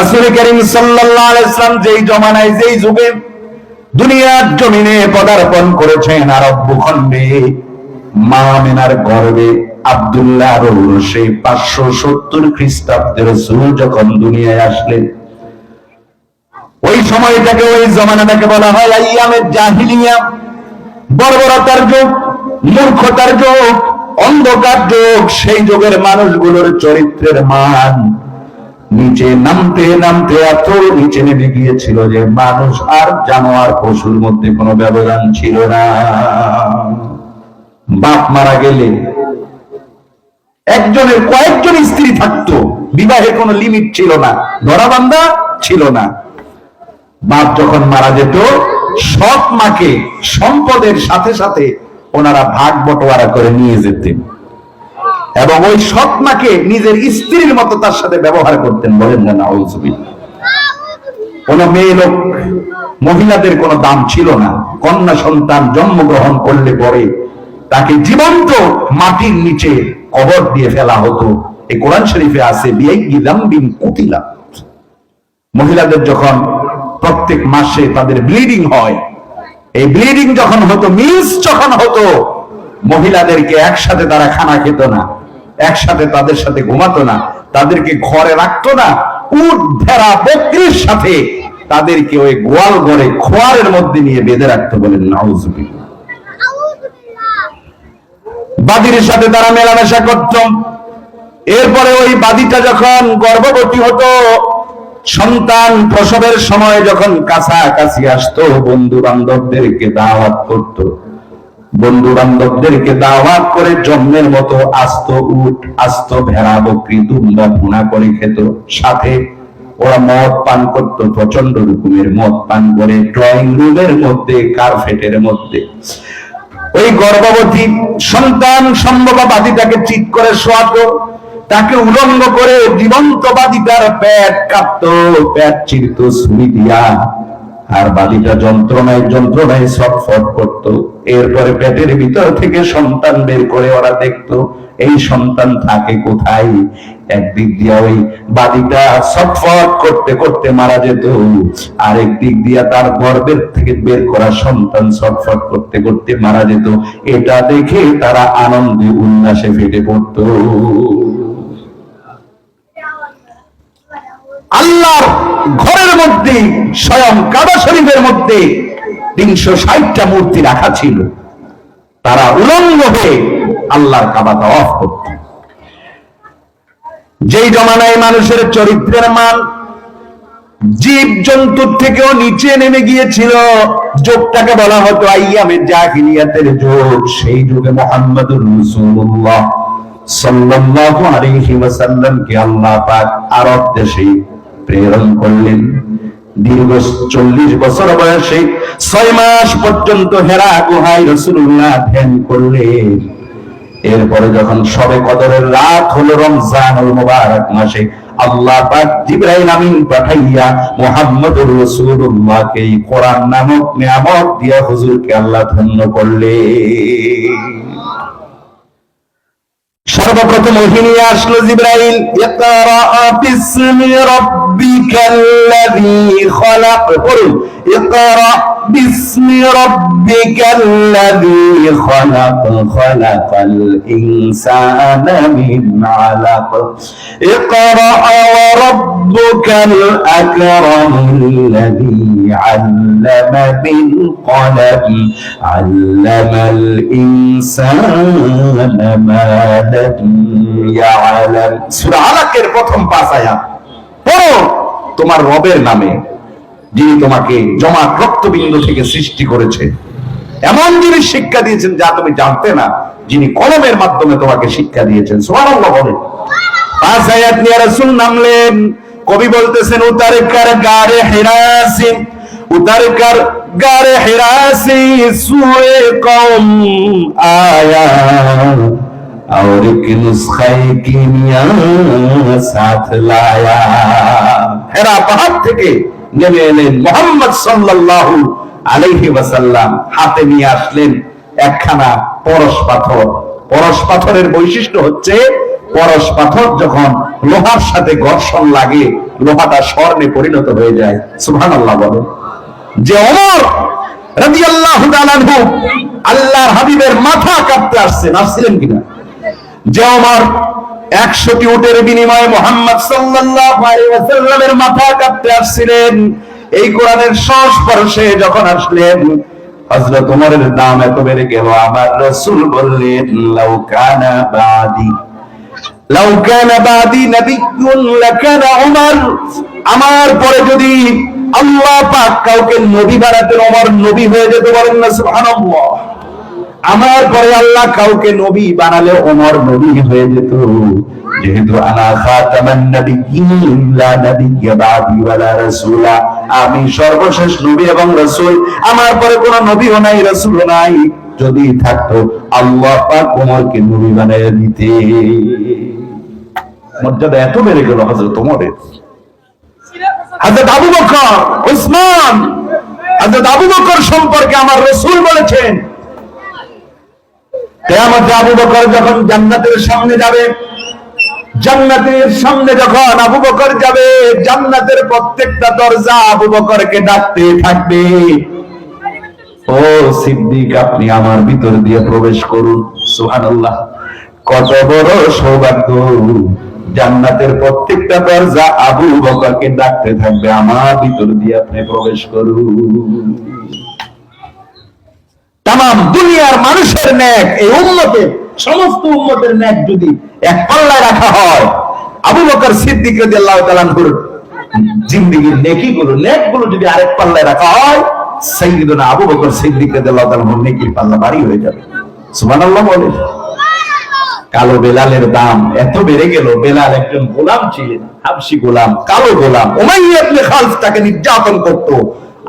রাসূল করিম সাল্লাম যেই জমানায়, যেই যুগে দুনিয়ার জমিনে পদার্পণ করেছেন আরব ভূখণ্ডে, মা মেনার গর্বে সেই পাঁচশো সত্তর খ্রিস্টাব্দের যখন দুনিয়ায় আসলেন, ওই সময়টাকে ওই জমানাটাকে বলা হয় আইয়ামের জাহিলিয়া। বর্বরতার যুগ, মূর্খতার যুগ, অন্ধকার যুগ, সেই যুগের মানুষগুলোর চরিত্রের মান নিচে নামতে নামতে এত নিচে নেমে গিয়েছিল যে মানুষ আর জানোয়ার পশুর মধ্যে কোনো ব্যবধান ছিল না। বাপ মারা গেলে একজনের কয়েকজন স্ত্রী থাকতো, বিবাহের কোনো লিমিট ছিল না, ধরাবান্ধা ছিল না। বাপ যখন মারা যেত, সৎ মাকে সম্পদের সাথে সাথে ওনারা ভাগ বটোয়ারা করে নিয়ে যেতেন। এবং ওই সৎ মাকে নিজের স্ত্রীর মতো তার সাথে ব্যবহার করতেন বলেন না কোন মেয়ে লোক, মহিলাদের কোনো দাম ছিল না। কন্যা সন্তান জন্মগ্রহণ করলে পরে তাকে জীবন্ত মাটির নিচে কবর দিয়ে ফেলা হতো। এই কোরআন শরীফে আছে দাম্বিন কুতিলা। মহিলাদের যখন প্রত্যেক মাসে তাদের ব্লিডিং হয়, এই ব্লিডিং যখন হতো মিস যখন হতো, মহিলাদেরকে একসাথে তারা খানা খেত না। একসাথে তাদের সাথে ঘুমাতো না, তাদেরকে ঘরে রাখতো না, উট, ভেড়া, বকরির সাথে তাদেরকে ওই গোয়াল ঘরে খোয়ারের মধ্যে নিয়ে বেঁধে রাখতো বলেন নাউজুবিল্লাহ। বাদির সাথে তারা মেলামেশা করত। এরপরে ওই বাদিটা যখন গর্ভবতী হতো, সন্তান প্রসবের সময় যখন কাছাকাছি আসতো বন্ধু বান্ধবদেরকে দাওয়াত করত। বন্ধু বান্ধবদেরকে দাওয়াত করে জন্মের মতো আস্ত উট, আস্ত ভেড়া, বকরি দুম্বা ভুনা করে খেত। সাথে ওরা মদ পান করত প্রচণ্ড রকমের মদ পান করে ড্রয়িং রুমের মধ্যে, কার্পেটের মধ্যে। ওই গর্ভবতী সন্তান সম্ভবাদিতাকে চিৎ করে শোয়াতো। তাকে উলঙ্গ করে জীবন্ত বাদিটার পেট কাঁপত, পেট চিরত ছুরি দিয়া। আর বাদিটা যন্ত্রণায় যন্ত্রণায় ছটফট করত। এরপরে পেটের ভিতর থেকে সন্তান বের করে ওরা দেখতো, এই সন্তান থাকে কোথায়? একদিক দিয়া ওই বাদিটা ছটফট করতে করতে মারা যেত। আরেক দিক দিয়া তার গর্ভের থেকে বের করা সন্তান ছটফট করতে করতে মারা যেত। এটা দেখে তারা আনন্দে উল্লাসে ফেটে পড়তো আল্লাহর ঘরের মধ্যে, স্বয়ং কাবা শরীফের মধ্যে তিনশো ষাটটা মূর্তি রাখা ছিল। তারা উলঙ্গ হয়ে আল্লাহর কাবা অফ করত। যেই জমানায় মানুষের চরিত্রের মান জীব জন্তুর থেকেও নিচে নেমে গিয়েছিল, যোগটাকে বলা হতো আইয়ামের জাহিলিয়াতের যোগ। সেই যুগে মোহাম্মদুর রাসূলুল্লাহ সাল্লাল্লাহু আলাইহি ওয়াসাল্লামকে আল্লাহ পাক আরব দেশে প্রেরণ করলেন। দীর্ঘ চল্লিশ বছর বয়সে ছয় মাস পর্যন্ত হেরা গুহায় রসুল্লাহ ধ্যান করলেন। এরপরে যখন সবে কদরের রাত হলো রমজানুল মুবারক মাসে, আল্লাহ পাক জিবরাইল আমিন পাঠাইয়া মুহাম্মদুর রাসূলুল্লাহকে কোরআন নামক নিয়ামত দিয়া হুজুরকে আল্লাহ ধন্য করলেন। সর্বপ্রথম ওহিনী আসলো জিব্রাইল ইকরা বিসমি রাব্বিকাল্লাযী খলাক পড়ুন ইকরা বিসমি রাব্বিকাল্লাযী খলাক খলাকাল ইনসানা মিন আলাক ইকরা ওয়া রাব্বুকাল আকরাম الذي علم بالقلم علم الإنسان ما لم يعلم সূরা আলাকের প্রথম পাঁচ আয়াত পড়ো তোমার রবের নামে যিনি তোমাকে জমা রক্তবিন্দু থেকে সৃষ্টি করেছে এমন জিনিস শিক্ষা দিয়েছেন যা তুমি জানতে না যিনি কলমের মাধ্যমে তোমাকে শিক্ষা দিয়েছেন সুবহানাল্লাহ বলে পাঁচ আয়াত নিয়ে রাসূল নামলেন কবি বলতেছেন উতারে কার গারে হেরাসি উতার কর গারে হেরাসি সুয়ে কম আয়া और एक नुस्खे कीमिया साथ लाया হেরা পাহাড় থেকে নেমে এলেন মোহাম্মদ সাল্লাল্লাহু আলাইহি ওয়াসাল্লাম হাতে নিয়ে আসলেন একখানা পরশ পাথর পরশ পাথরের বৈশিষ্ট্য হচ্ছে পরশ পাথর যখন লোহার সাথে ঘর্ষণ লাগে লোহাটা স্বর্ণে পরিণত হয়ে যায় সুহান আল্লাহ বলে যে অমর তাআলা আনহু আল্লাহর হাবিবের মাথা কাটতে আসছেন আসছিলেন কিনা? যে অমর একশোটি উটের বিনিময়ে মোহাম্মদ সাল্লাল্লাহু মাথা কাটতে আসছিলেন। এই কোরআনের সংস্পর্শে যখন আসলেন, হযরত ওমরের দাম এত বেড়ে গেল, আমার রাসূল বললেন, লাউ বাদি। লাউ বাদি নাবিয়্যুন লাকানা ওমর। আমার পরে যদি আল্লাহ পাক কাউকে নবী বানাতেন ওমর নবী হয়ে যেত বলেন না, সুবহানাল্লাহ। আমার পরে আল্লাহ কাউকে নবী বানালে ওমর নবী হয়ে যেত। যেহেতু আনা খাতামান নাবিয়্যিন, লা নাবিয়্যা বাদি ওয়ালা রাসূলা। আমি সর্বশেষ নবী এবং রাসূল। আমার পরে কোনো নবীও নাই, রাসূলও নাই। যদি থাকতো, আল্লাহ পাক ওমরকে নবী বানায় দিতে। মর্যাদা এত বেড়ে গেল হযরত ওমরের। হযরত আবু বকর, উসমান হযরত আবু বকর সম্পর্কে আমার রাসূল বলেছেন। কেয়ামতে আবু বকর যখন জান্নাতের সামনে যাবে, জান্নাতের সামনে যখন আবু বকর যাবে, জান্নাতের প্রত্যেকটা দরজা আবু বকরকে ডাকতে থাকবে। ও সিদ্দিক, আপনি আমার ভিতর দিয়ে প্রবেশ করুন, সুবহানাল্লাহ। কত বড় সৌভাগ্য। জান্নাতের প্রত্যেকটা দরজা আবু বকরকে ডাকতে থাকবে, আমার ভিতর দিয়ে আপনি প্রবেশ করুন। তাম দুনিয়ার মানুষের ন্যাক, এই উন্মতের সমস্ত উন্মতের ন্যাক যদি এক পাল্লায় রাখা হয়, আবু বকর সিদ্দিক রাদিয়াল্লাহু তাআলা আনহুর জিন্দেগীর নেকি গুলো নেকগুলো যদি আরেক পাল্লায় রাখা হয়, সাইয়্যিদুনা আবু বকর সিদ্দিক রাদিয়াল্লাহু তাআলা আনহুর নেকির পাল্লা ভারী হয়ে যাবে। সুবহানাল্লাহ বলে কালো বেলালের দাম এত বেড়ে গেল, বেলাল একজন গোলাম ছিলেন হাবসি গোলাম, কালো গোলাম। ওমাই আপনি খালফ তাকে নির্যাতন করত।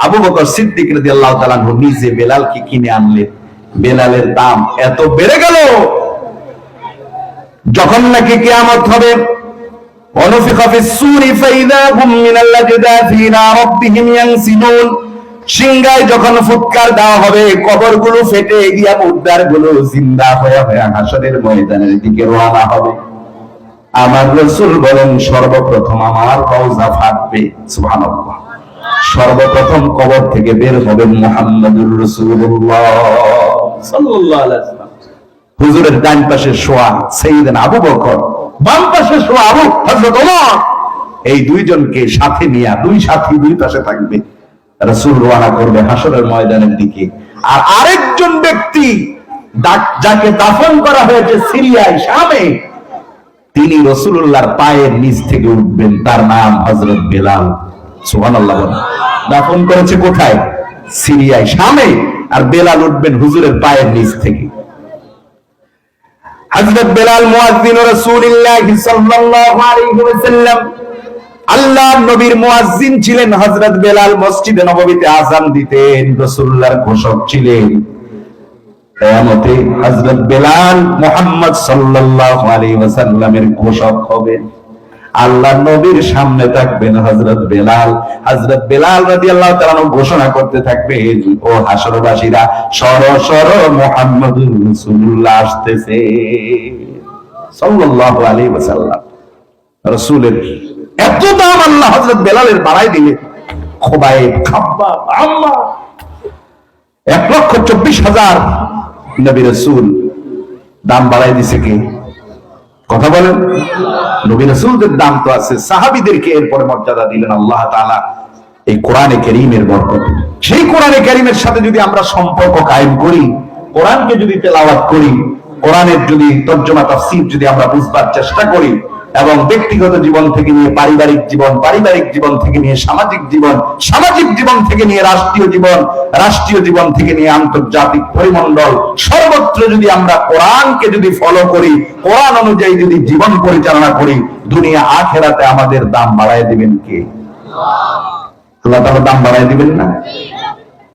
আবু বকর সিদ্দিক রাজি আল্লাহ তালানহু নিজে বেলালকে কিনে আনলেন। বেলালের দাম এত বেড়ে গেল, যখন নাকি কেয়ামত হবে অনুফিক ফিস সুরি ফাইদা হুম জেদা ফিরা ইলা রাব্বিহিম ইয়ানসিলুন সিংগায় যখন ফুৎকার দেওয়া হবে, কবরগুলো ফেটে গিয়া মুদ্রারগুলো জিন্দা হয়ে হয়ে হাসরের ময়দানের দিকে রওনা হবে। আমার রসুল বলেন, সর্বপ্রথম আমার রওজা ফাটবে। সুবহানাল্লাহ। সর্বপ্রথম কবর থেকে বের হবেন মুহাম্মদুর রাসূলুল্লাহ হুজুরের ডান পাশে শোয়া সাইয়েদনা আবু বকর, বাম পাশে শোয়া আবু, হযরত এই দুইজনকে সাথে নিয়ে, দুই সাথী দুই পাশে থাকবে। রাসূল রওনা করবে হাসরের ময়দানের দিকে। আর আরেকজন ব্যক্তি যাকে দাফন করা হয়েছে সিরিয়ায় শামে, তিনি রসুল্লাহর পায়ের নিচ থেকে উঠবেন। তার নাম হজরত বেলাল। সুবহানাল্লাহ বলেন। দাফন করেছে কোথায়? সিরিয়ায় শামে। আর বেলাল উঠবেন হুজুরের পায়ের নিচ থেকে। হযরত বেলাল মুয়াজ্জিন রাসূলুল্লাহ সাল্লাল্লাহু আলাইহি ওয়াসাল্লাম আল্লাহর নবীর মুয়াজ্জিন ছিলেন হযরত বেলাল মসজিদে নববীতে আযান দিতেন, রাসূলুল্লাহর ঘোষক ছিলেন। কিয়ামতে হযরত বেলাল মুহাম্মদ সাল্লাল্লাহু আলাইহি ওয়াসাল্লামের ঘোষক আল্লাহ নবীর সামনে থাকবেন বেলাল। বেলাল ঘোষণা করতে থাকবেন, ও হাসরবাসীরা, সর সর মুহাম্মদুর রাসূলুল্লাহ আসতেছে। সাল্লাল্লাহু আলাইহি ওয়াসাল্লাম। রাসূলের এত দাম আল্লাহ হযরত বেলালের বাড়াই আম্মা। এক লক্ষ চব্বিশ হাজার নবী রসুল দাম বাড়াই দিছে কে? কথা বলেন। নবী রসুলদের দাম তো আছে। সাহাবিদেরকে এরপরে মর্যাদা দিলেন আল্লাহ তাআলা এই কোরআনে কেরিমের বরকত। সেই কোরআনে কেরিমের সাথে যদি আমরা সম্পর্ক কায়েম করি, কোরআনকে যদি তেলাওয়াত করি, কোরআনের যদি তর্জমা তাফসীর যদি আমরা বুঝবার চেষ্টা করি এবং ব্যক্তিগত জীবন থেকে নিয়ে পারিবারিক জীবন পারিবারিক জীবন থেকে নিয়ে সামাজিক জীবন সামাজিক জীবন থেকে নিয়ে রাষ্ট্রীয় জীবন রাষ্ট্রীয় জীবন থেকে নিয়ে আন্তর্জাতিক পরিমণ্ডল, সর্বত্র যদি আমরা কোরআনকে যদি ফলো করি, কোরআন অনুযায়ী যদি জীবন পরিচালনা করি, দুনিয়া আখেরাতে আমাদের দাম বাড়ায় দিবেন কে? আল্লাহ তাআলা দাম বাড়ায় দিবেন না?